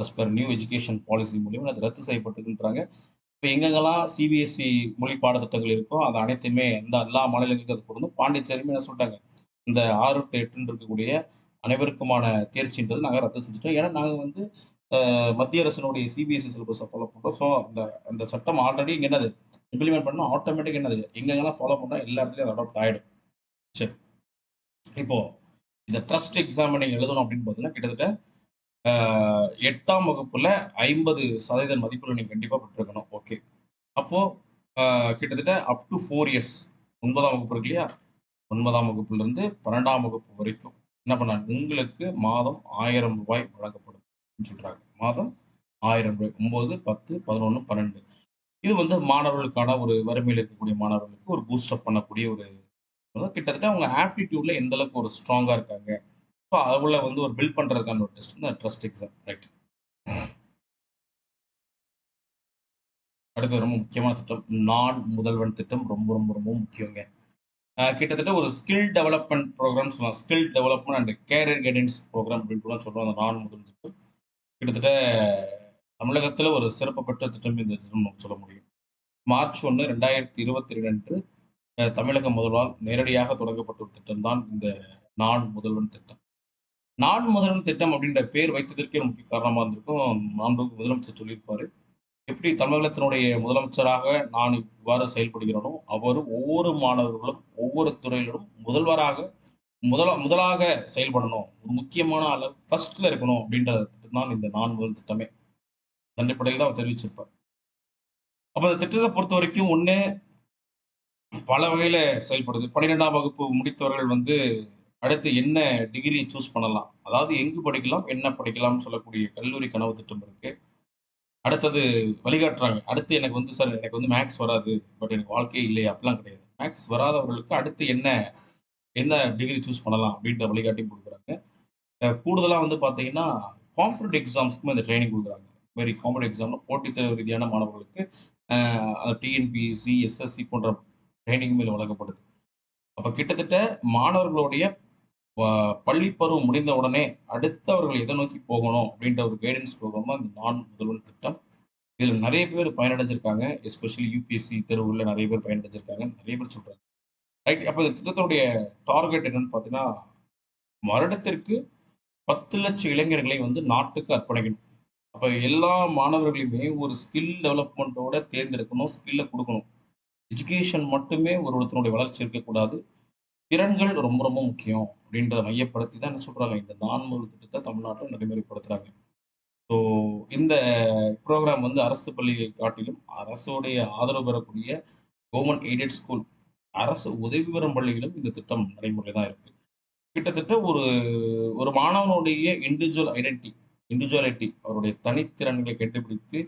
As per new education policy மூலியமாக அது ரத்து செய்யப்பட்டதுன்றாங்க. இப்போ எங்கெங்கெல்லாம் சிபிஎஸ்சி மொழி பாடத்திட்டங்கள் இருக்கோ, அது அனைத்துமே இந்த எல்லா மாநிலங்களுக்கும் அது பொருந்தும். பாண்டிச்சேரியுமே என்ன சொல்லிட்டாங்க? இந்த ஆறு டு எட்டுன்னு இருக்கக்கூடிய அனைவருக்குமான தேர்ச்சின்றது நாங்கள் ரத்து செஞ்சுட்டோம். ஏன்னா நாங்கள் வந்து மத்திய அரசினுடைய சிபிஎஸ்சி சிலபஸை ஃபாலோ பண்ணுறோம் ஸோ அந்த அந்த சட்டம் ஆல்ரெடி இங்கே என்னது? இம்ப்ளிமெண்ட் பண்ணால் ஆட்டோமேட்டிக் என்னது? எங்கெங்கெல்லாம் ஃபாலோ பண்ணால் எல்லா இடத்துலையும் அது அடாப்ட் ஆகிடும் சரி. இப்போ இந்த ட்ரஸ்ட் எக்ஸாம் நீங்கள் எழுதணும் அப்படின்னு பார்த்தீங்கன்னா கிட்டத்தட்ட எட்டாம் வகுப்புல ஐம்பது சதவீத மதிப்பெண் நீங்கள் கண்டிப்பாக பெற்றிருக்கணும். ஓகே அப்போ கிட்டத்தட்ட அப் டு ஃபோர் இயர்ஸ் ஒன்பதாம் வகுப்பு இருக்கு இல்லையா? ஒன்பதாம் வகுப்புலேருந்து பன்னெண்டாம் வகுப்பு வரைக்கும் என்ன பண்ணாங்க உங்களுக்கு மாதம் ஆயிரம் ரூபாய் வழங்கப்படும் அப்படின்னு சொல்றாங்க. மாதம் ஆயிரம் ரூபாய். ஒன்பது பத்து பதினொன்று பன்னெண்டு. இது வந்து மாணவர்களுக்கான ஒரு வறுமையில் இருக்கக்கூடிய மாணவர்களுக்கு ஒரு பூஸ்டப் பண்ணக்கூடிய ஒரு கிட்டத்தட்ட அவங்க ஆப்டிடியூட்ல எந்த அளவுக்கு ஒரு ஸ்ட்ராங்கா இருக்காங்க ஸோ அதுக்குள்ள வந்து ஒரு பில்ட் பண்றதுக்கான ஒரு டெஸ்ட் இந்த ட்ரஸ்ட் எக்ஸாம் ரைட் அடுத்து ரொம்ப முக்கியமான திட்டம் நான் முதல்வன் திட்டம் ரொம்ப ரொம்ப ரொம்ப முக்கியங்க. கிட்டத்தட்ட ஒரு ஸ்கில் டெவலப்மெண்ட் ப்ரோக்ராம் சொல்லலாம். Skill development and career guidance program அப்படின்னு கூட சொல்கிறோம் அந்த நான் முதல் திட்டம். கிட்டத்தட்ட தமிழகத்தில் ஒரு சிறப்பு பெற்ற திட்டம் இந்த திட்டம் நம்ம சொல்ல முடியும். மார்ச் ஒன்று ரெண்டாயிரத்தி இருபத்தி ரெண்டு தமிழக முதல்வரால் நேரடியாக தொடங்கப்பட்ட ஒரு திட்டம் தான் இந்த நான் முதல்வன் திட்டம். நான் முதல்வன் திட்டம் அப்படின்ற பேர் வைத்ததற்கே ஒரு முக்கிய காரணமாக இருந்திருக்கும். மாண்பு முதலமைச்சர் சொல்லியிருப்பாரு. எப்படி தமிழகத்தினுடைய முதலமைச்சராக நான் இவ்வாறு செயல்படுகிறேனோ அவர் ஒவ்வொரு மாணவர்களும் ஒவ்வொரு துறையிலும் முதல்வராக முதல முதலாக செயல்படணும். ஒரு முக்கியமான அளவு ஃபர்ஸ்ட்ல இருக்கணும் அப்படின்ற திட்டம் தான் இந்த நான் முதல் திட்டமே. அடிப்படையில் தான் அவர் தெரிவிச்சிருப்பார். அப்போ இந்த திட்டத்தை பொறுத்த வரைக்கும் ஒன்று பல வகையில் செயல்படுது. பன்னிரெண்டாம் வகுப்பு முடித்தவர்கள் வந்து அடுத்து என்ன டிகிரி சூஸ் பண்ணலாம்? அதாவது எங்கு படிக்கலாம் என்ன படிக்கலாம்னு சொல்லக்கூடிய கல்லூரி கனவு திட்டம் இருக்கு. அடுத்தது வழிகாட்டுறாங்க. அடுத்து எனக்கு வந்து சார் எனக்கு வந்து மேக்ஸ் வராது பட் எனக்கு வாழ்க்கையே இல்லை அப்படிலாம் கிடையாது. மேக்ஸ் வராதவர்களுக்கு அடுத்து என்ன என்ன டிகிரி சூஸ் பண்ணலாம் அப்படின்ற வழிகாட்டி கொடுக்குறாங்க. கூடுதலாக வந்து பார்த்தீங்கன்னா காம்படிட் எக்ஸாம்ஸ்க்கும் இந்த ட்ரைனிங் கொடுக்குறாங்க. வெரி காம்படிட்டிவ் எக்ஸாம்ல போட்டித் தேர்வு ரீதியான மாணவர்களுக்கு டிஎன்பிஎஸ்சி எஸ்எஸ்சி போன்ற ட்ரைனிங் மேல் வழங்கப்படுது. அப்போ கிட்டத்தட்ட மாணவர்களுடைய பள்ளி பருவம் முடிந்த உடனே அடுத்து அவர்கள் எதை நோக்கி போகணும் அப்படின்ற ஒரு கைடன்ஸ் ப்ரோக்ராம் தான் இந்த நான் முதல்வன் திட்டம். இதில் நிறைய பேர் பயனடைஞ்சிருக்காங்க. எஸ்பெஷலி யூபிஎஸ்சி தேர்வுகளில் நிறைய பேர் பயனடைஞ்சிருக்காங்க. நிறைய பேர் சொல்கிறாங்க ரைட் அப்போ இந்த திட்டத்துடைய டார்கெட் என்னன்னு பார்த்தீங்கன்னா வருடத்திற்கு பத்து லட்சம் இளைஞர்களை வந்து நாட்டுக்கு அர்ப்பணிக்கணும். அப்போ எல்லா மாணவர்களையுமே ஒரு ஸ்கில் டெவலப்மெண்ட்டோட தேர்ந்தெடுக்கணும் ஸ்கில்லை கொடுக்கணும். எஜுகேஷன் மட்டுமே ஒரு ஒருத்தனுடைய வளர்ச்சி இருக்கக்கூடாது. திறன்கள் ரொம்ப ரொம்ப முக்கியம். அப்படின்றத மையப்படுத்தி தான் என்ன சொல்கிறாங்க இந்த நான்கு திட்டத்தை தமிழ்நாட்டில் நடைமுறைப்படுத்துகிறாங்க ஸோ இந்த ப்ரோக்ராம் வந்து அரசு பள்ளியை காட்டிலும் அரசுடைய ஆதரவு பெறக்கூடிய கவர்மெண்ட் எய்டட் ஸ்கூல் அரசு உதவி பெறும் பள்ளிகளும் இந்த திட்டம் நடைமுறை தான் இருக்குது கிட்டத்தட்ட ஒரு ஒரு மாணவனுடைய இண்டிவிஜுவல் ஐடென்டி இண்டிவிஜுவாலிட்டி அவருடைய தனித்திறன்களை கண்டுபிடித்து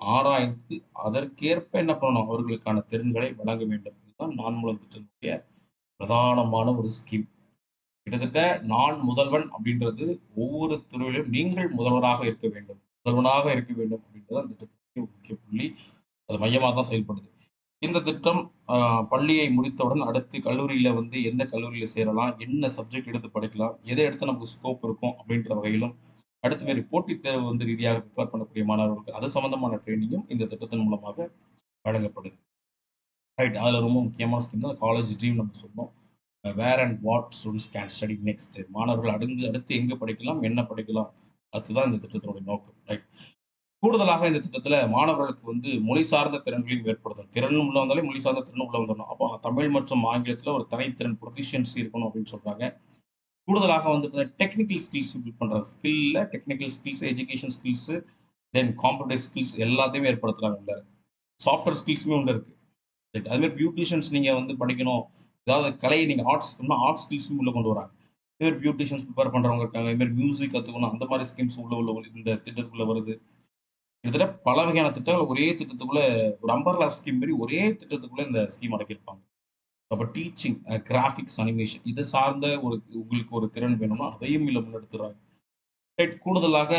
ஆராய்ந்து அதற்கேற்ப என்ன பண்ணணும்? அவர்களுக்கான திறன்களை வழங்க வேண்டும். இதுதான் நான் மூலம் திட்டத்தினுடைய பிரதானமான ஒரு ஸ்கீம் கிட்டத்தட்ட நான் முதல்வன் அப்படின்றது ஒவ்வொரு துறையிலும் நீங்கள் முதல்வராக இருக்க வேண்டும் முதல்வனாக இருக்க வேண்டும் அப்படின்றது அந்த திட்டத்தின் முக்கிய புள்ளி. அது மையமாக தான் செயல்படுது. இந்த திட்டம் பள்ளியை முடித்தவுடன் அடுத்து கல்லூரியில் வந்து எந்த கல்லூரியில் சேரலாம் என்ன சப்ஜெக்ட் எடுத்து படிக்கலாம் எதை எடுத்து நமக்கு ஸ்கோப் இருக்கும் அப்படின்ற வகையிலும் அடுத்த மாரி போட்டித் தேர்வு வந்து ரீதியாக ப்ரிப்பேர் பண்ணக்கூடிய மாணவர்களுக்கு அது சம்பந்தமான ட்ரைனிங்கும் இந்த திட்டத்தின் மூலமாக வழங்கப்படுது. ரைட் அதில் ரொம்ப முக்கியமான ஸ்கீம் தான் காலேஜ் ட்ரீம் நம்ம சொன்னோம். Where and what students can study next மாணவர்கள் அடுத்து அடுத்து எங்கே படிக்கலாம் என்ன படிக்கலாம்? அதுதான் இந்த திட்டத்தினுடைய நோக்கம் ரைட் கூடுதலாக இந்த திட்டத்தில் மாணவர்களுக்கு வந்து மொழி சார்ந்த திறன்களையும் ஏற்படுத்தும் திறன் உள்ள வந்தாலே மொழி சார்ந்த திறன் உள்ள வந்துடணும். அப்போ தமிழ் மற்றும் ஆங்கிலத்தில் ஒரு தனித்திறன் ப்ரொஃபிஷியன்சி இருக்கணும் அப்படின்னு சொல்றாங்க. கூடுதலாக வந்து டெக்னிக்கல் ஸ்கில்ஸ் பில்ட் பண்ணுறாங்க ஸ்கில்ல technical skills education skills then competitive skills எல்லாத்தையுமே ஏற்படுத்துகிறாங்க உள்ள சாஃப்ட்வேர் ஸ்கில்ஸுமே உள்ள இருக்கு. ரைட் அதுமாதிரி பியூட்டிஷியன்ஸ் நீங்கள் வந்து படிக்கணும். ஏதாவது கலையை நீங்கள் ஆர்ட்ஸ் ஆர்ட் ஸ்கில்ஸும் உள்ளே கொண்டு வராங்க. இதுமாதிரி பியூட்டிஷியன்ஸ் ப்ரிப்பேர் பண்ணுறவங்க இருக்காங்க. இதுமாதிரி மியூசிக் கற்றுக்கணும் அந்த மாதிரி ஸ்கீம்ஸ் உள்ள உள்ள இந்த திட்டத்துக்குள்ளே வருது. கிட்டத்தட்ட பல வகையான திட்டங்கள் ஒரே திட்டத்துக்குள்ளே ஒரு அம்பர்லா ஸ்கீம் மாதிரி ஒரே திட்டத்துக்குள்ளே இந்த ஸ்கீம் அடக்கியிருப்பாங்க. அப்போ டீச்சிங் கிராஃபிக்ஸ் அனிமேஷன் இதை சார்ந்த ஒரு உங்களுக்கு ஒரு திறன் வேணும்னா அதையும் இல்லை முன்னெடுத்துறாங்க கூடுதலாக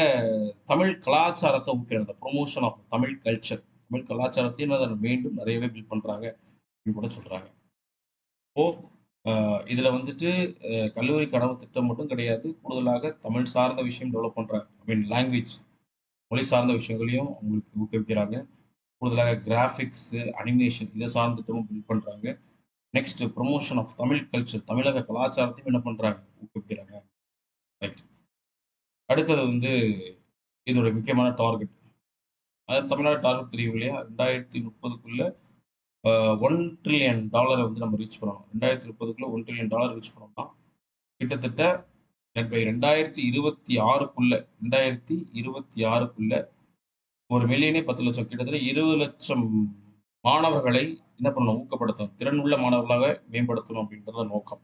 தமிழ் கலாச்சாரத்தை ஊக்கிறது promotion of Tamil culture Tamil கலாச்சாரத்தையும் அதை மீண்டும் நிறையவே பில்ட் பண்ணுறாங்க அப்படின்னு கூட சொல்கிறாங்க இப்போது இதில் வந்துட்டு கல்லூரி கனவு திட்டம் மட்டும் கிடையாது. கூடுதலாக தமிழ் சார்ந்த விஷயம் டெவலப் பண்ணுறாங்க ஐ மீன் லாங்குவேஜ் மொழி சார்ந்த விஷயங்களையும் அவங்களுக்கு ஊக்குவிக்கிறாங்க. கூடுதலாக கிராஃபிக்ஸு அனிமேஷன் இதை சார்ந்த திட்டமும் பில்ட் பண்ணுறாங்க next promotion of Tamil culture தமிழக கலாச்சாரத்தையும் என்ன பண்ணுறாங்க ஊக்குவிக்கிறாங்க. ரைட் அடுத்தது வந்து இதோட முக்கியமான டார்கெட் அது தமிழ்நாடு டார்கெட் தெரியும் இல்லையா? ரெண்டாயிரத்தி முப்பதுக்குள்ளே ஒன் ட்ரில்லியன் டாலரை வந்து நம்ம ரீச் பண்ணணும். ரெண்டாயிரத்தி முப்பதுக்குள்ளே ஒன் ட்ரில்லியன் டாலர் ரீச் பண்ணோம்னா கிட்டத்தட்ட ரெண்டாயிரத்தி இருபத்தி ஆறுக்குள்ள ரெண்டாயிரத்தி இருபத்தி ஆறுக்குள்ள ஒரு மில்லியனே பத்து லட்சம் கிட்டத்தட்ட இருபது லட்சம் மாணவர்களை என்ன பண்ணணும்? ஊக்கப்படுத்தணும். திறனுள்ள மாணவர்களாக மேம்படுத்தணும் அப்படின்றத நோக்கம்.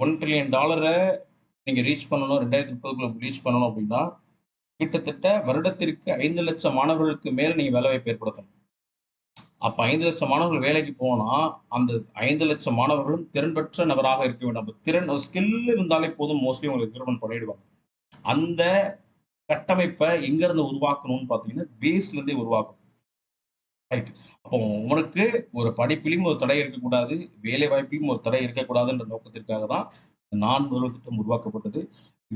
ஒன் ட்ரில்லியன் டாலரை நீங்கள் ரீச் பண்ணணும் ரெண்டாயிரத்தி முப்பதுக்குள்ள ரீச் பண்ணணும் அப்படின்னா கிட்டத்தட்ட வருடத்திற்கு ஐந்து லட்சம் மாணவர்களுக்கு மேலே நீங்கள் வேலைவாய்ப்பு ஏற்படுத்தணும். அப்போ ஐந்து லட்சம் மாணவர்கள் வேலைக்கு போனால் அந்த ஐந்து லட்சம் மாணவர்களும் திறன் பெற்ற நபராக இருக்க வேண்டும். அப்ப திறன் ஸ்கில் இருந்தாலே போதும். மோஸ்ட்லி உங்களுக்கு ரெக்ரூட்மெண்ட் பண்ணிடுவாங்க. அந்த கட்டமைப்பை எங்கேருந்து உருவாக்கணும்னு பார்த்தீங்கன்னா பேஸ்லேருந்தே உருவாக்கணும். ரைட் அப்போ உனக்கு ஒரு படிப்பிலையும் ஒரு தடை இருக்கக்கூடாது. வேலை வாய்ப்பிலும் ஒரு தடை இருக்கக்கூடாதுன்ற நோக்கத்திற்காக தான் நான் முதல்வர் திட்டம் உருவாக்கப்பட்டது.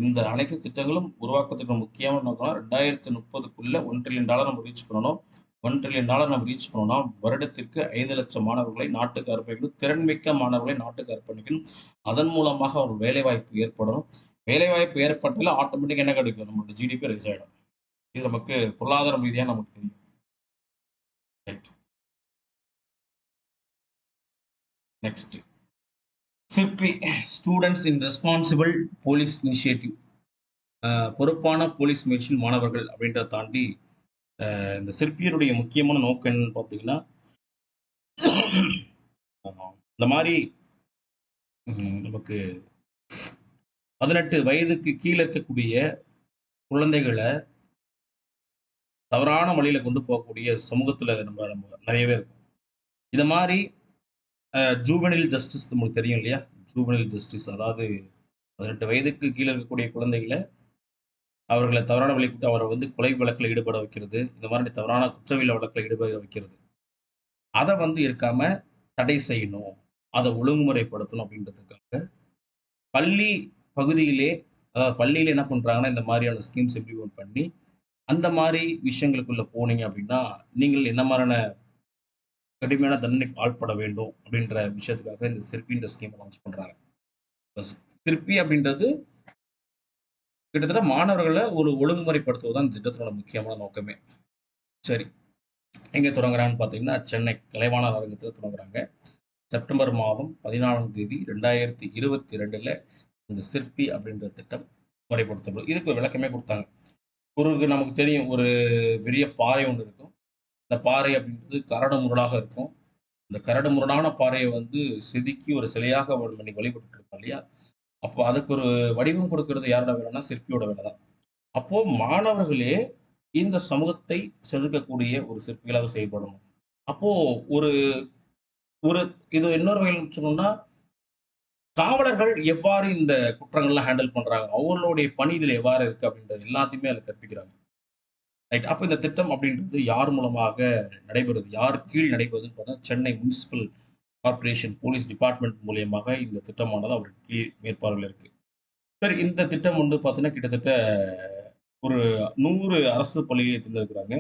இந்த அனைத்து திட்டங்களும் உருவாக்கத்துக்கு முக்கியமான நோக்கம் ரெண்டாயிரத்தி முப்பதுக்குள்ள ஒன் ட்ரில்லியன் டாலர் நம்ம ரீச் பண்ணணும். ஒன் ட்ரில்லியன் டாலர் நம்ம ரீச் பண்ணோம்னா வருடத்திற்கு ஐந்து லட்சம் மாணவர்களை நாட்டுக்கு அர்ப்பணிக்கணும். திறன்மிக்க மாணவர்களை நாட்டுக்கு அர்ப்பணிக்கணும். அதன் மூலமாக ஒரு வேலைவாய்ப்பு ஏற்படும் வேலைவாய்ப்பு ஏற்பட்டால ஆட்டோமேட்டிக்காக என்ன கிடைக்கும்? நம்மளோட ஜிடிபி ரைஸ் ஆகிடும் இது நமக்கு பொருளாதாரம் ரீதியாக நமக்கு தெரியும். Right next Sirpi students in responsible police initiative பொறுப்பான போலீஸ் முயற்சியில் மாணவர்கள் அப்படின்றத தாண்டி இந்த சிற்பியருடைய முக்கியமான நோக்கம் என்னன்னு பார்த்தீங்கன்னா இந்த மாதிரி நமக்கு பதினெட்டு வயதுக்கு கீழே இருக்கக்கூடிய குழந்தைகளை தவறான வழியில கொண்டு போகக்கூடிய சமூகத்துல நம்ம நம்ம நிறையவே இருக்கும். இதை மாதிரி ஜூவனில் ஜஸ்டிஸ் நம்மளுக்கு தெரியும் இல்லையா? ஜூவனில் ஜஸ்டிஸ் அதாவது பதினெட்டு வயதுக்கு கீழே இருக்கக்கூடிய குழந்தைகளை அவர்களை தவறான வழிக்கு அவரை வந்து கொலை வழக்கில் ஈடுபட வைக்கிறது. இந்த மாதிரி தவறான குற்றவியல் வழக்கில் ஈடுபட வைக்கிறது. அதை வந்து இருக்காம தடை செய்யணும். அதை ஒழுங்குமுறைப்படுத்தணும் அப்படின்றதுக்காக பள்ளி பகுதியிலே அதாவது பள்ளியில் என்ன பண்ணுறாங்கன்னா இந்த மாதிரியான ஸ்கீம்ஸ் இம்ப்ளிமெண்ட் பண்ணி அந்த மாதிரி விஷயங்களுக்குள்ளே போனீங்க அப்படின்னா நீங்கள் என்ன மாதிரியான கடுமையான தண்டனைக்கு ஆட்பட வேண்டும் அப்படின்ற விஷயத்துக்காக இந்த சிற்பின்ற ஸ்கீமை லான்ச் பண்ணுறாங்க சிற்பி அப்படின்றது கிட்டத்தட்ட மாணவர்களை ஒரு ஒழுங்குமுறைப்படுத்துவது தான் திட்டத்தோட முக்கியமான நோக்கமே. சரி. எங்கே தொடங்குறாங்கன்னு பார்த்தீங்கன்னா சென்னை கலைவாணர் அரங்கத்தில் தொடங்குறாங்க. செப்டம்பர் மாதம் பதினாலாம் தேதி ரெண்டாயிரத்தி இருபத்தி ரெண்டில் இந்த சிற்பி அப்படின்ற திட்டம் முறைப்படுத்தப்படும். இதுக்கு ஒரு விளக்கமே கொடுத்தாங்க. ஒரு நமக்கு தெரியும். ஒரு பெரிய பாறை ஒன்று இருக்கும். இந்த பாறை அப்படின்றது கரடு முரடாக இருக்கும். இந்த கரடு முரடான பாறையை வந்து செதுக்கி ஒரு சிலையாக பண்ணி வழிபட்டு இருக்கோம் இல்லையா? அப்போ அதுக்கு ஒரு வடிவம் கொடுக்கறது யாரோட வேலைன்னா சிற்பியோட வேலை தான் அப்போ மாணவர்களே இந்த சமூகத்தை செதுக்கக்கூடிய ஒரு சிற்பிகளாக செயல்படணும் அப்போ ஒரு ஒரு இது இன்னொரு வகையில் சொன்னோம்னா காவலர்கள் எவ்வாறு இந்த குற்றங்கள்லாம் ஹேண்டில் பண்றாங்க? அவர்களுடைய பணி இதில் எவ்வாறு இருக்கு அப்படின்றது எல்லாத்தையுமே அதில் கற்பிக்கிறாங்க. ரைட் அப்போ இந்த திட்டம் அப்படின்றது யார் மூலமாக நடைபெறுது? யார் கீழ் நடைபெறுதுன்னு பார்த்தா Chennai municipal corporation police department மூலியமாக இந்த திட்டமானது அவர் கீழ் மேற்பார்வையில் இருக்கு. சரி இந்த திட்டம் வந்து பார்த்தீங்கன்னா கிட்டத்தட்ட ஒரு நூறு அரசு பள்ளியை தேர்ந்தெடுக்கிறாங்க.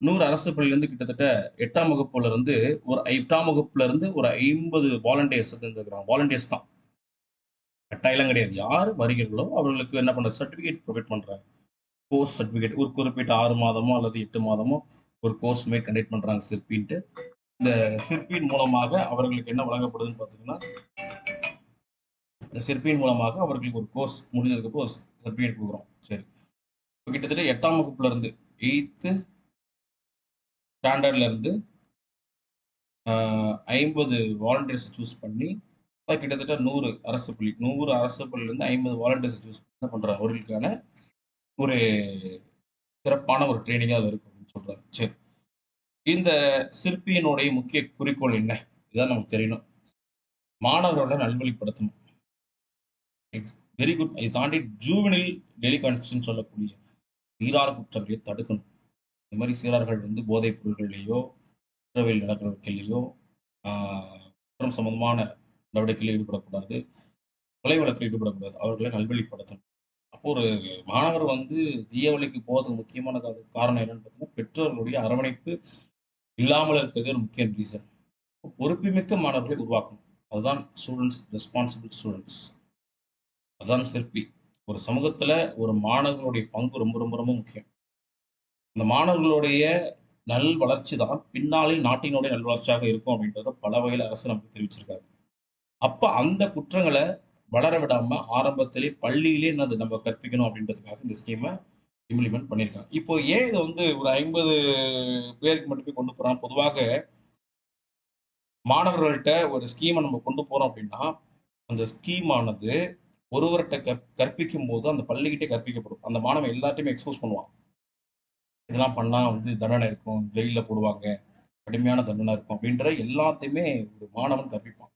நூறு அரசு பள்ளியிலேருந்து கிட்டத்தட்ட எட்டாம் வகுப்புல இருந்து ஒரு எட்டாம் வகுப்புல இருந்து ஒரு ஐம்பது வாலண்டியர்ஸ் தேர்ந்தெடுக்கிறாங்க. வாலண்டியர்ஸ் தான். கட்டாயம் கிடையாது. யார் வருகிறீர்களோ அவர்களுக்கு என்ன பண்ணுற சர்டிஃபிகேட் ப்ரொவைட் பண்ணுறாங்க கோர்ஸ் சர்டிஃபிகேட் ஒரு குறிப்பிட்ட ஆறு மாதமோ அல்லது எட்டு மாதமோ ஒரு கோர்ஸ் மாரி கண்டக்ட் பண்ணுறாங்க சிற்பின்ட்டு இந்த சிற்பியின் மூலமாக அவர்களுக்கு என்ன வழங்கப்படுதுன்னு பார்த்தீங்கன்னா இந்த சிற்பியின் மூலமாக அவர்களுக்கு ஒரு கோர்ஸ் முடிஞ்சதுக்கப்புறம் ஒரு சர்டிஃபிகேட் கொடுக்குறோம். சரி. இப்போ கிட்டத்தட்ட எட்டாம் வகுப்புலேருந்து எயித்து ஸ்டாண்டர்ட்லேருந்து ஐம்பது வாலண்டியர்ஸை சூஸ் பண்ணி கிட்டத்தட்ட நூறு அரசு பள்ளி நூறு அரசு பள்ளியிலேருந்து ஐம்பது வாலண்டியர்ஸை சூஸ் பண்ண பண்ணுற அவர்களுக்கான ஒரு சிறப்பான ஒரு ட்ரைனிங்காக இருக்கும் அப்படின்னு சொல்கிறேன் சரி. இந்த சிற்பியினுடைய முக்கிய குறிக்கோள் என்ன? இதான் நமக்கு தெரியணும். மாணவர்களோட நல்வழிப்படுத்தணும். வெரி குட் இதை தாண்டி ஜூவனில் டெலிகான்ஸ்ன்னு சொல்லக்கூடிய சீரார் குற்றங்களை தடுக்கணும். இந்த மாதிரி சீரார்கள் வந்து போதைப் பொருட்கள்லையோ குற்றவியல் நடவடிக்கையிலையோ ஆஹ், குற்றம் சம்பந்தமான நடவடிக்கையில் ஈடுபடக்கூடாது. கொலை வழக்கில் ஈடுபடக்கூடாது. அவர்களை நல்வழிப்படுத்தணும். அப்போ ஒரு மாணவர் வந்து தீய வழிக்கு போகிறதுக்கு முக்கியமான காரணம் என்னன்னு பார்த்தீங்கன்னா பெற்றோர்களுடைய அரவணைப்பு இல்லாமல் இருக்கிறது ஒரு முக்கிய ரீசன் பொறுப்புமிக்க மாணவர்களை உருவாக்கணும். அதுதான் ஸ்டூடெண்ட்ஸ் ரெஸ்பான்சிபிள் ஸ்டூடெண்ட்ஸ் அதுதான் சிற்பி. ஒரு சமூகத்தில் ஒரு மாணவர்களுடைய பங்கு ரொம்ப ரொம்ப ரொம்ப முக்கியம். அந்த மாணவர்களுடைய நல் வளர்ச்சி தான் பின்னாளில் நாட்டினுடைய நல் வளர்ச்சியாக இருக்கும் அப்படின்றத பல வகையில் அரசு நமக்கு தெரிவிச்சிருக்காரு. அப்போ அந்த குற்றங்களை வளர விடாமல் ஆரம்பத்திலே பள்ளியிலே என்னது நம்ம கற்பிக்கணும் அப்படின்றதுக்காக இந்த ஸ்கீமை இம்ப்ளிமெண்ட் பண்ணியிருக்காங்க. இப்போ ஏன் இதை வந்து ஒரு ஐம்பது பேருக்கு மட்டுமே கொண்டு போகிறான் பொதுவாக மாணவர்கள்ட்ட ஒரு ஸ்கீமை நம்ம கொண்டு போகிறோம் அப்படின்னா அந்த ஸ்கீமானது ஒருவர்கிட்ட கற் கற்பிக்கும் போது அந்த பள்ளிக்கிட்டே கற்பிக்கப்படும். அந்த மாணவன் எல்லாத்தையுமே எக்ஸ்போஸ் பண்ணுவான். இதெல்லாம் பண்ணால் வந்து தண்டனை இருக்கும் ஜெயிலில் போடுவாங்க கடுமையான தண்டனை இருக்கும் அப்படின்ற எல்லாத்தையுமே ஒரு மாணவன் கற்பிப்பான்.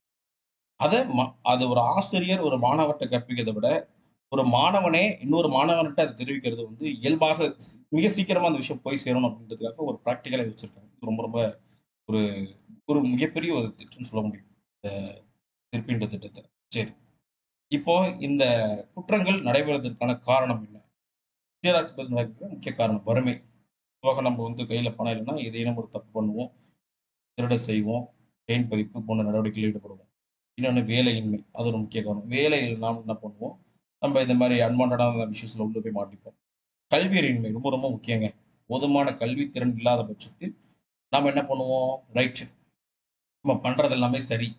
அதை ம- அது ஒரு ஆசிரியர் ஒரு மாணவர்கிட்ட கற்பிக்கிறதை விட ஒரு மாணவனே இன்னொரு மாணவன்கிட்ட அதை தெரிவிக்கிறது வந்து இயல்பாக மிக சீக்கிரமா அந்த விஷயம் போய் சேரணும் அப்படின்றதுக்காக ஒரு ப்ராக்டிக்கலாக வச்சிருக்காங்க ரொம்ப ரொம்ப ஒரு ஒரு மிகப்பெரிய ஒரு திட்டம்னு சொல்ல முடியும். இந்த திருப்பின்ற திட்டத்தை. சரி. இப்போ இந்த குற்றங்கள் நடைபெறுவதற்கான காரணம் என்ன? சீராக்குதல் நடக்கிற முக்கிய காரணம் வறுமை. போக நம்ம வந்து கையில் பணம் இல்லைன்னா ஏதேனும் ஒரு தப்பு பண்ணுவோம். திருட செய்வோம். பெயின் பறிப்பு போன்ற நடவடிக்கையில் ஈடுபடுவோம். இன்னொன்று வேலையின்மை அது ஒரு முக்கிய காரணம். வேலையில் நாம் என்ன பண்ணுவோம்? நம்ம இந்த மாதிரி அன்வான்டான விஷயத்தில் உள்ள போய் மாட்டிப்போம். கல்வியறிவின்மை ரொம்ப ரொம்ப முக்கியங்க. போதுமான கல்வி திறன் இல்லாத பட்சத்தில் நாம் என்ன பண்ணுவோம்? ரைட்டு நம்ம பண்றது எல்லாமே சரி.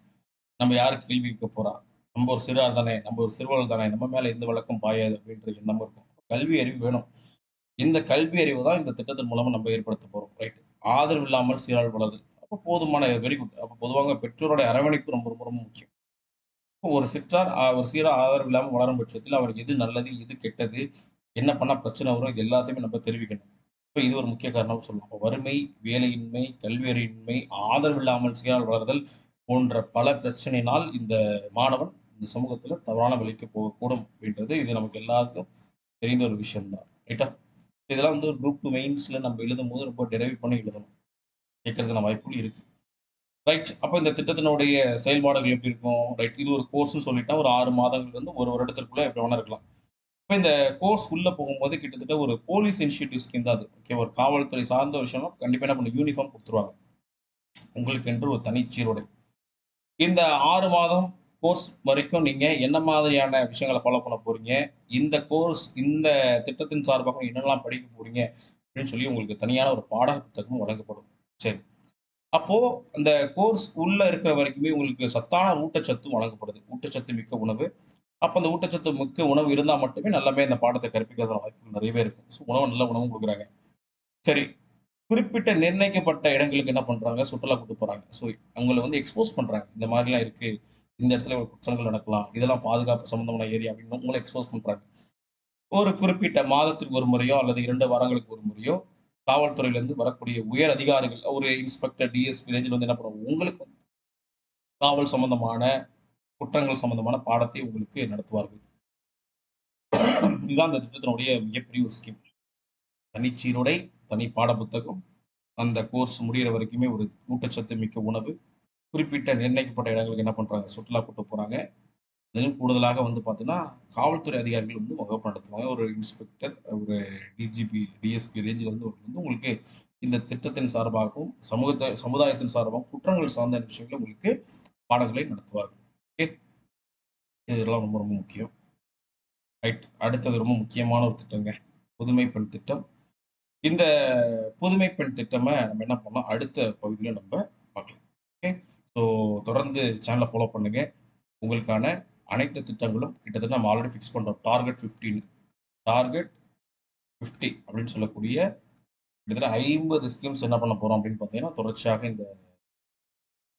நம்ம யாருக்கு கேள்வி கேட்க போறா? நம்ம ஒரு சிறார் தானே? நம்ம ஒரு சிறுவர்கள் தானே? நம்ம மேலே எந்த வழக்கம் பாயாது அப்படின்ற எண்ணம் இருக்கும். கல்வி அறிவு வேணும். இந்த கல்வி அறிவு தான் இந்த திட்டத்தின் மூலமாக நம்ம ஏற்படுத்த போகிறோம் ரைட் ஆதரவு இல்லாமல் சீரால் வளருது. அப்போ போதுமான வெரி குட் அப்போ பொதுவாக பெற்றோருடைய அரவணைப்பு ரொம்ப ரொம்ப ரொம்ப முக்கியம். ஒரு சிற்றார் ஒரு சீராக ஆதரவு இல்லாமல் வளரும் பட்சத்தில் அவருக்கு எது நல்லது எது கெட்டது என்ன பண்ணால் பிரச்சனை வரும் இது எல்லாத்தையுமே நம்ம தெரிவிக்கணும். இப்போ இது ஒரு முக்கிய காரணம் சொல்லலாம். அப்போ வறுமை வேலையின்மை கல்வியறியின்மை ஆதரவு இல்லாமல் சீரால் வளர்தல் போன்ற பல பிரச்சனையினால் இந்த மாணவன் இந்த சமூகத்தில் தவறான வழிக்கு போகக்கூடும் அப்படின்றது இது நமக்கு எல்லாருக்கும் தெரிந்த ஒரு விஷயம்தான். ரைட்டா இதெல்லாம் வந்து குரூப் டூ மெயின்ஸ்ல நம்ம எழுதும் போது ரொம்ப டெரைவ் பண்ணி எழுதணும். கேட்கறதுக்கான வாய்ப்புகள் இருக்குது ரைட் அப்போ இந்த திட்டத்தினுடைய செயல்பாடுகள் எப்படி இருக்கும்? ரைட் இது ஒரு கோர்ஸ்னு சொல்லிட்டா ஒரு ஆறு மாதங்கள் வந்து ஒரு வருடத்திற்குள்ளே எப்படி வேணா இருக்கலாம். இப்போ இந்த கோர்ஸ் உள்ளே போகும்போது கிட்டத்தட்ட ஒரு போலீஸ் இனிஷியேட்டிவ் ஸ்கீம் தான் அது ஓகே ஒரு காவல்துறை சார்ந்த விஷயம்னா கண்டிப்பாக என்ன பண்ணும் யூனிஃபார்ம் கொடுத்துருவாங்க. உங்களுக்கு என்று ஒரு தனி சீருடை. இந்த ஆறு மாதம் கோர்ஸ் வரைக்கும் நீங்கள் என்ன மாதிரியான விஷயங்களை ஃபாலோ பண்ண போகிறீங்க இந்த கோர்ஸ் இந்த திட்டத்தின் சார்பாக என்னெல்லாம் படிக்க போகிறீங்க அப்படின்னு சொல்லி உங்களுக்கு தனியான ஒரு பாட புத்தகமும் வழங்கப்படும். சரி. அப்போ அந்த கோர்ஸ் உள்ள இருக்கிற வரைக்குமே உங்களுக்கு சத்தான ஊட்டச்சத்தும் வழங்கப்படுது. ஊட்டச்சத்து மிக்க உணவு. அப்போ அந்த ஊட்டச்சத்து மிக்க உணவு இருந்தால் மட்டுமே நல்லமே அந்த பாடத்தை கற்பிக்கிறதுல வாய்ப்புகள் நிறையவே இருக்கும். ஸோ உணவு நல்ல உணவும் கொடுக்குறாங்க. சரி குறிப்பிட்ட நிர்ணயிக்கப்பட்ட இடங்களுக்கு என்ன பண்றாங்க? சுற்றுலா கூட்டு போறாங்க. ஸோ அவங்களை வந்து எக்ஸ்போஸ் பண்றாங்க. இந்த மாதிரிலாம் இருக்கு. இந்த இடத்துல ஒரு குற்றங்கள் நடக்கலாம். இதெல்லாம் பாதுகாப்பு சம்பந்தமான ஏரியா அப்படின்னு உங்களை எக்ஸ்போஸ் பண்றாங்க. ஒரு குறிப்பிட்ட மாதத்திற்கு ஒரு முறையோ அல்லது இரண்டு வாரங்களுக்கு ஒரு முறையோ காவல்துறையிலேருந்து வரக்கூடிய உயர் அதிகாரிகள் ஒரு இன்ஸ்பெக்டர் டிஎஸ்பி ரேஞ்சில் வந்து என்ன பண்ணுவாங்க? உங்களுக்கு வந்து காவல் சம்பந்தமான குற்றங்கள் சம்பந்தமான பாடத்தை உங்களுக்கு நடத்துவார்கள். இதுதான் இந்த திட்டத்தினுடைய மிகப்பெரிய ஒரு ஸ்கீம் தனிச்சீருடை தனி பாட புத்தகம் அந்த கோர்ஸ் முடிகிற வரைக்குமே ஒரு ஊட்டச்சத்து மிக்க உணவு குறிப்பிட்ட நிர்ணயிக்கப்பட்ட இடங்களுக்கு என்ன பண்றாங்க? சுற்றுலா கூட்டு போறாங்க. இதிலும் கூடுதலாக வந்து பார்த்தீங்கன்னா காவல்துறை அதிகாரிகள் வந்து வகுப்பு நடத்துவாங்க. ஒரு இன்ஸ்பெக்டர் ஒரு டிஜிபி டிஎஸ்பி ரேஞ்சில் வந்து வந்து உங்களுக்கு இந்த திட்டத்தின் சார்பாகவும் சமூகத்தை சமுதாயத்தின் சார்பாகவும் குற்றங்கள் சார்ந்த விஷயங்களை உங்களுக்கு பாடங்களை நடத்துவார்கள். ஓகே இதெல்லாம் ரொம்ப ரொம்ப முக்கியம். ரைட் அடுத்தது ரொம்ப முக்கியமான ஒரு திட்டங்க. புதுமை பெண் திட்டம். இந்த புதுமை பெண் திட்டமை நம்ம என்ன பண்ணலாம்? அடுத்த பகுதியில் நம்ம பார்க்கலாம். ஓகே ஸோ தொடர்ந்து சேனலை ஃபாலோ பண்ணுங்கள் உங்களுக்கான அனைத்து திட்டங்களும் கிட்டத்தட்ட நம்ம ஆல்ரெடி ஃபிக்ஸ் பண்ணுறோம் டார்கெட் ஃபிஃப்டின் டார்கெட் ஃபிஃப்டி அப்படின்னு சொல்லக்கூடிய கிட்டத்தட்ட ஐம்பது ஸ்கீம்ஸ் என்ன பண்ண போகிறோம் அப்படின்னு பார்த்தீங்கன்னா தொடர்ச்சியாக இந்த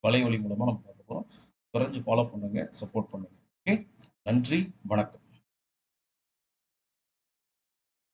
வலைவலி மூலமாக நம்ம பார்க்க போகிறோம் தொடர்ந்து ஃபாலோ பண்ணுங்கள் சப்போர்ட் பண்ணுங்கள் ஓகே நன்றி வணக்கம்.